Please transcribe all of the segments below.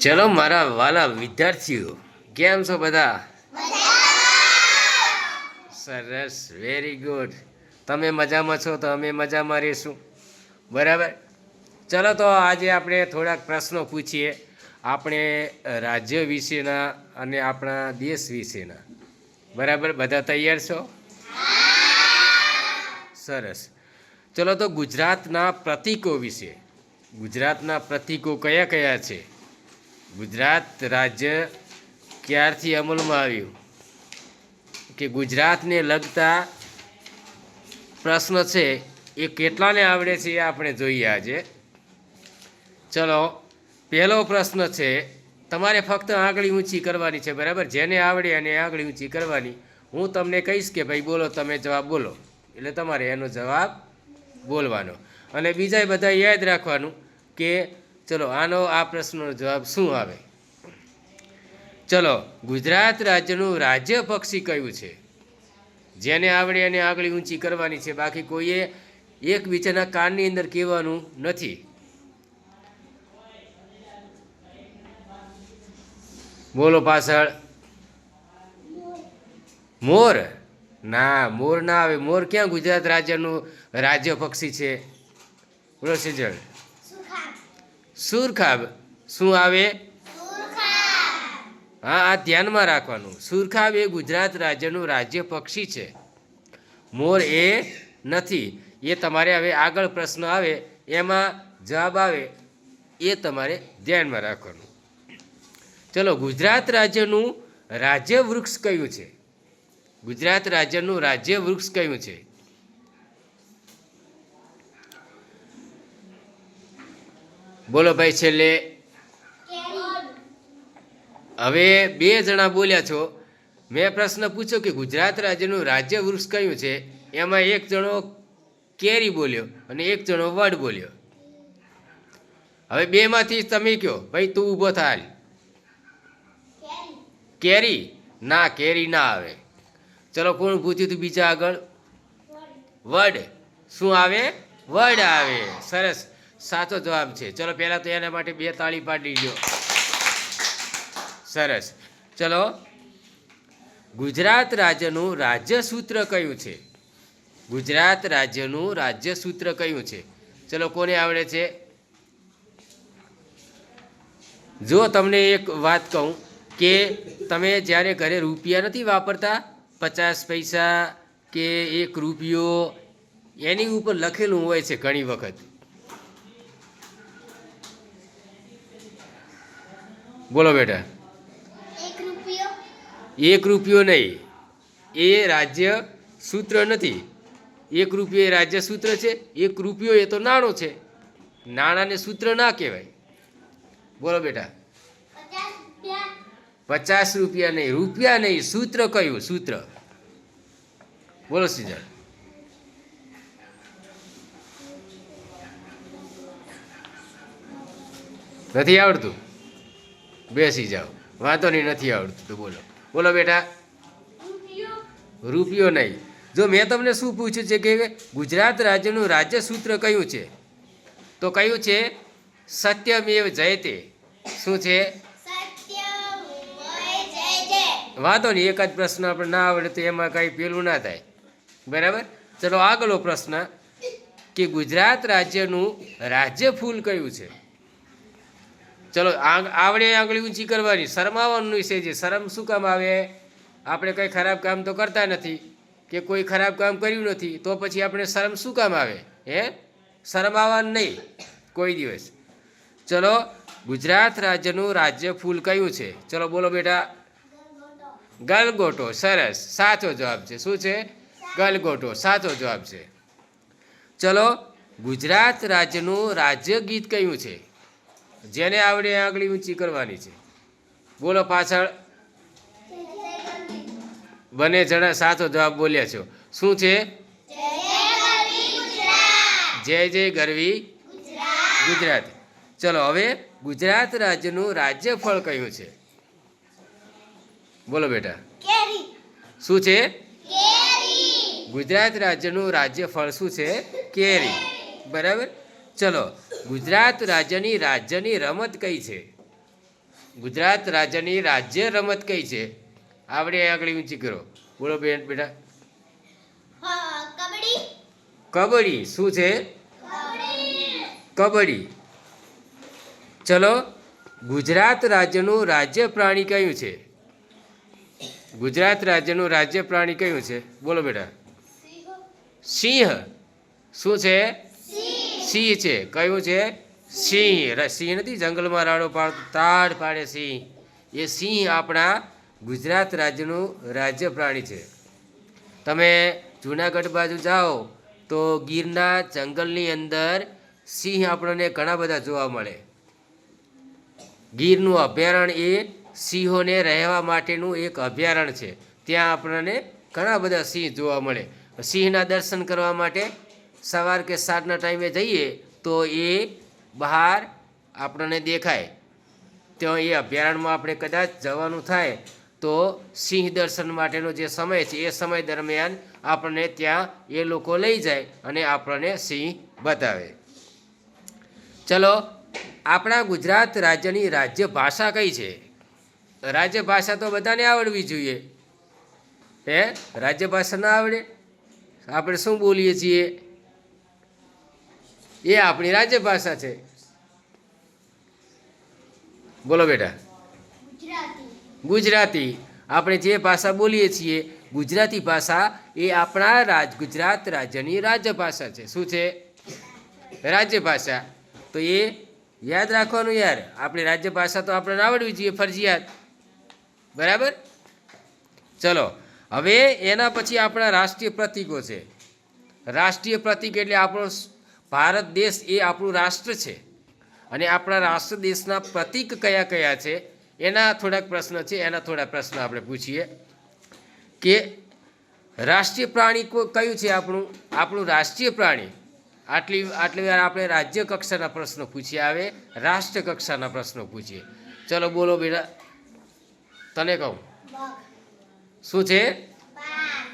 ચલો મારા વાલા વિદ્યાર્થીઓ, કેમ છો બધા? સરસ વેરી ગુડ તમે મજામાં છો તો અમે મજામાં રહીશું. બરાબર? ચલો તો આજે આપણે થોડાક પ્રશ્નો પૂછીએ. આપણે રાજ્ય વિશેના અને આપણા દેશ વિશેના. બરાબર? બધા તૈયાર છો? સરસ. ચલો તો ગુજરાતના પ્રતીકો વિશે. ગુજરાતના પ્રતીકો કયા કયા છે? ગુજરાત રાજ્ય ક્યારથી અમલમાં આવ્યું? કે ગુજરાતને લગતા પ્રશ્ન છે એ કેટલાને આવડે છે એ આપણે જોઈએ આજે. ચલો, પહેલો પ્રશ્ન છે, તમારે ફક્ત આંગળી ઊંચી કરવાની છે, બરાબર? જેને આવડે અને આંગળી ઊંચી કરવાની. હું તમને કહીશ કે ભાઈ, બોલો, તમે જવાબ બોલો. એટલે તમારે એનો જવાબ બોલવાનો. અને બીજા બધા યાદ રાખવાનું કે ચલો, આનો આ પ્રશ્નનો જવાબ શું આવે? ચલો, ગુજરાત રાજ્યનું રાજ્ય પક્ષી કયું છે? જેને આવડે એને આગળ ઊંચી કરવાની છે, બાકી કોઈએ એકબીજાના કાનની અંદર કહેવાનું નથી. બોલો પાછળ. મોર? ના મોર ના આવે. મોર ક્યાં ગુજરાત રાજ્યનું રાજ્ય પક્ષી છે? બોલો સુરખાબ શું આવે? હા આ ધ્યાનમાં રાખવાનું. સુરખાબ એ ગુજરાત રાજ્યનું રાજ્ય પક્ષી છે. મોર એ નથી. એ તમારે હવે આગળ પ્રશ્ન આવે એમાં જવાબ આવે એ તમારે ધ્યાનમાં રાખવાનું. ચલો ગુજરાત રાજ્યનું રાજ્ય વૃક્ષ કયું છે? ગુજરાત રાજ્યનું રાજ્ય વૃક્ષ કયું છે? બોલો ભાઈ છેલ્લે. હવે બે જણા બોલ્યા છો. મેં પ્રશ્ન પૂછ્યો કે ગુજરાત રાજ્યનું રાજ્ય વૃક્ષ કયું છે? એમાં એક જણો કેરી બોલ્યો અને એક જણો વડ બોલ્યો. હવે બેમાંથી તમે કહો ભાઈ તું ઊભો થાલ. કેરી? ના કેરી ના આવે. ચલો કોણ પૂછ્યું તું બીજા આગળ? વડ. શું આવે? વડ આવે. સરસ. સાચો જવાબ છે. ચલો, પહેલાં તો એના માટે બે તાળી પાડી લો સરસ. ચલો. ગુજરાત રાજ્યનું રાજ્ય સૂત્ર કયું છે? ગુજરાત રાજ્યનું રાજ્ય સૂત્ર કયું છે? ચલો, કોને આવડે છે? જો તમને એક વાત કહું કે તમે જ્યારે ઘરે રૂપિયા નથી વાપરતા, પચાસ પૈસા કે એક રૂપિયો, એની ઉપર લખેલું હોય છે ઘણી વખત. બોલો બેટા. એક રૂપિયો. નહીં. એ રાજ્ય સૂત્ર નથી. એક રૂપિયો એ રાજ્ય સૂત્ર છે એક રૂપિયો એ તો નાણો છે. નાણાંને સૂત્ર ના કહેવાય. બોલો બેટા. પચાસ રૂપિયા. નહીં રૂપિયા નહીં સૂત્ર કયું સૂત્ર? બોલો સિજર નથી આવડતું? બેસી જાઓ. વાંધો નહીં નથી આવડતું તો બોલો. બોલો બેટા. રૂપિયો નહીં. જો મેં તમને શું પૂછ્યું છે કે ગુજરાત રાજ્યનું રાજ્ય સૂત્ર કયું છે? તો કયું છે? સત્યમેવ જયતે. શું છે? વાંધો નહીં એક જ પ્રશ્ન આપણે ના આવડે તો એમાં કંઈ પેલું ના થાય. બરાબર? ચલો આગળનો પ્રશ્ન કે ગુજરાત રાજ્યનું રાજ્ય ફૂલ કયું છે? ચલો, આંગ- આવડે આંગળી ઊંચી કરવાની. શરમાવાનું છે. જે શરમ શું કામ આવે? આપણે કંઈ ખરાબ કામ તો કરતા નથી કે કોઈ ખરાબ કામ કર્યું નથી, તો પછી આપણે શરમ શું કામ આવે? હે? શરમાવાનું નહીં. કોઈ દિવસ. ચલો, ગુજરાત રાજ્યનું રાજ્ય ફૂલ કયું છે? ચલો, બોલો બેટા. ગલગોટો. સરસ. સાચો જવાબ છે. શું છે? ગલગોટો. સાચો જવાબ છે. ચલો, ગુજરાત રાજ્યનું રાજ્ય ગીત કયું છે? જેને આવડે આંગળી ઊંચી કરવાની છે. બોલો પાછળ. બંને જણા સાચો જવાબ બોલ્યા છો. શું છે? જય જય ગરવી ગુજરાત. ચલો હવે ગુજરાત રાજ્યનું રાજ્ય ફળ કયું છે? બોલો બેટા. શું છે? ગુજરાત રાજ્યનું રાજ્ય ફળ શું છે? કેરી. બરાબર? ચલો. ગુજરાત રાજ્યની રાજ્યની રમત કઈ છે? ગુજરાત રાજ્યની રાજ્ય રમત કઈ છે? આવડે આગળ ઊંચી કરો. બોલો બેન બેટા. કબડ્ડી. શું છે? કબડ્ડી. ચલો ગુજરાત રાજ્યનું રાજ્ય પ્રાણી કયું છે? ગુજરાત રાજ્યનું રાજ્ય પ્રાણી કયું છે? બોલો બેટા. સિંહ. શું છે? સિંહ છે. કયું છે? સિંહ. સિંહ નથી, જંગલમાં રાડો પાડતો તાડ પાડે સિંહ. એ સિંહ આપણા ગુજરાત રાજ્યનું રાજ્ય પ્રાણી છે. તમે જુનાગઢ બાજુ જાઓ તો ગીરના જંગલની અંદર સિંહ આપણને ઘણા બધા જોવા મળે. ગીરનું અભયારણ્ય એ સિંહોને રહેવા માટેનું એક અભયારણ્ય છે. ત્યાં આપણને ઘણા બધા સિંહ જોવા મળે. સિંહના દર્શન કરવા માટે સવાર કે સાંજના ટાઈમે જઈએ તો એ બહાર આપણને દેખાય. ત્યાં એ અભયારણ્યમાં આપણે કદાચ જવાનું થાય તો સિંહ દર્શન માટેનો જે સમય છે, એ સમય દરમિયાન આપણને ત્યાં એ લોકો લઈ જાય અને આપણને સિંહ બતાવે. ચલો, આપણા ગુજરાત રાજ્યની રાજ્ય ભાષા કઈ છે? રાજ્ય ભાષા તો બધાને આવડવી જોઈએ. હે? રાજ્ય ભાષા ના આવડે? આપણે શું બોલીએ છીએ? એ આપણી રાજ્ય ભાષા છે. બોલો બેટા. ગુજરાતી. આપણે જે ભાષા બોલીએ છીએ ગુજરાતી ભાષા એ આપણા રાજ ગુજરાત રાજ્યની રાજ્ય ભાષા છે. શું છે? રાજ્ય ભાષા. તો એ યાદ રાખવાનું યાર. આપણી રાજ્ય ભાષા તો આપણે આવડવી જોઈએ ફરજિયાત. બરાબર? ચલો. હવે એના પછી આપણા રાષ્ટ્રીય પ્રતીકો છે. રાષ્ટ્રીય પ્રતીક એટલે આપણો ભારત દેશ એ આપણું રાષ્ટ્ર છે. અને આપણા રાષ્ટ્ર દેશના પ્રતીક કયા કયા છે એના થોડાક પ્રશ્ન છે એના થોડા પ્રશ્ન આપણે પૂછીએ. કે રાષ્ટ્રીય પ્રાણી કયું છે આપણું? આપણું રાષ્ટ્રીય પ્રાણી. આટલી આટલી વાર આપણે રાજ્ય કક્ષાના પ્રશ્નો પૂછીએ આવે રાષ્ટ્ર કક્ષાના પ્રશ્નો પૂછીએ. ચલો બોલો બેટા. તને કહું. શું છે?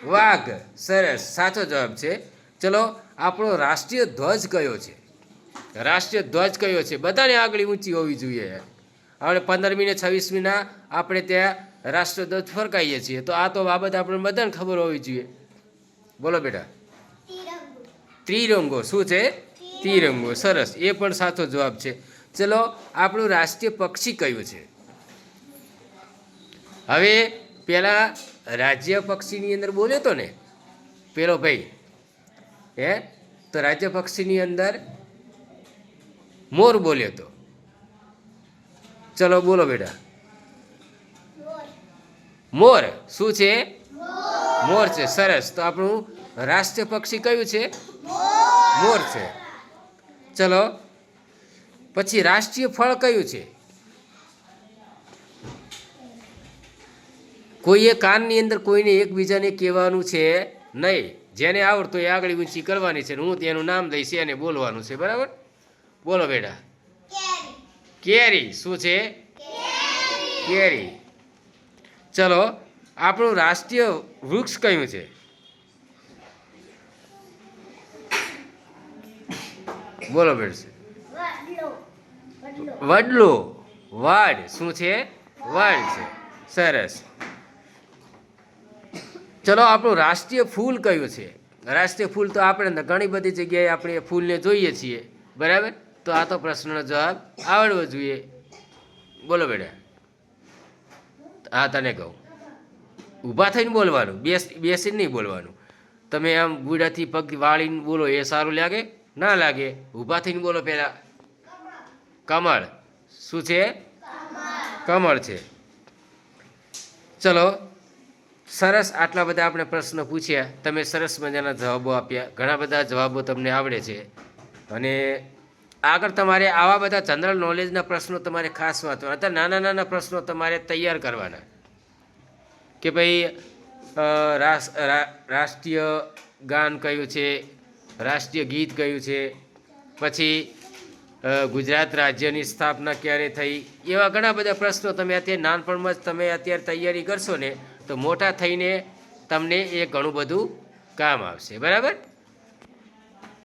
વાઘ. સરસ. સાચો જવાબ છે. ચલો આપણો રાષ્ટ્રીય ધ્વજ કયો છે? રાષ્ટ્રીય ધ્વજ કયો છે? બધાને આગળ ઊંચી હોવી જોઈએ આપણે પંદરમી ને છવ્વીસમીના આપણે ત્યાં રાષ્ટ્રધ્વજ ફરકાઈએ છીએ. તો આ તો બાબત આપણે બધાને ખબર હોવી જોઈએ. બોલો બેટા. ત્રિરંગો. શું છે? ત્રિરંગો. સરસ. એ પણ સાચો જવાબ છે. ચલો, આપણું રાષ્ટ્રીય પક્ષી કયું છે? હવે પેલા રાજ્ય પક્ષીની અંદર બોલ્યો તો ને? પેલો ભાઈ. હે? તો રાજ્ય પક્ષીની અંદર મોર બોલ્યો તો. ચલો બોલો બેટા. મોર, શું છે? મોર છે, સરસ. તો આપણું રાષ્ટ્રીય પક્ષી કયું છે? મોર છે. ચલો, પછી રાષ્ટ્રીય ફળ કયું છે? કોઈએ કાનની અંદર કોઈને એકબીજાને કહેવાનું છે નહીં, જેને આવડતું એ આગળ ઊંચી કરવાની છે હું તેનું નામ દઈશ, એને બોલવાનું છે, બરાબર? બોલો બેટા. કેરી. શું છે? કેરી. ચલો, આપણું રાષ્ટ્રીય વૃક્ષ કયું છે? બોલો બેટા. વડલો. વાડ, શું છે? વાડ છે. સરસ. ચલો આપણું રાષ્ટ્રીય ફૂલ કયું છે? રાષ્ટ્રીય ફૂલ તો આપણે ઘણી બધી જગ્યાએ આપણે ફૂલને જોઈએ છીએ. બરાબર? તો આ તો પ્રશ્નનો જવાબ આવડવો જોઈએ. બોલો બેટા. હા તને કહું. ઊભા થઈને બોલવાનું. બેસ બેસીને નહીં બોલવાનું. તમે આમ ગુડાથી પગ વાળીને બોલો એ સારું લાગે? ના લાગે. ઊભા થઈને બોલો પહેલાં. કમળ. શું છે? કમળ છે. ચલો સરસ આટલા બધા આપણે પ્રશ્નો પૂછ્યા. તમે સરસ મજાના જવાબો આપ્યા. ઘણા બધા જવાબો તમને આવડે છે. અને આગળ તમારે આવા બધા જનરલ નોલેજના પ્રશ્નો તમારે ખાસ વાંચવાના. અત્યારે નાના નાના પ્રશ્નો તમારે તૈયાર કરવાના. કે ભાઈ રાષ્ટ્રીય ગાન કયું છે? રાષ્ટ્રીય ગીત કયું છે? પછી ગુજરાત રાજ્યની સ્થાપના ક્યારે થઈ? એવા ઘણા બધા પ્રશ્નો તમે અત્યારે નાનપણમાં જ તમે અત્યારે તૈયારી કરશો ને તો મોટા થઈને તમને એ ઘણું બધું કામ આવશે. બરાબર?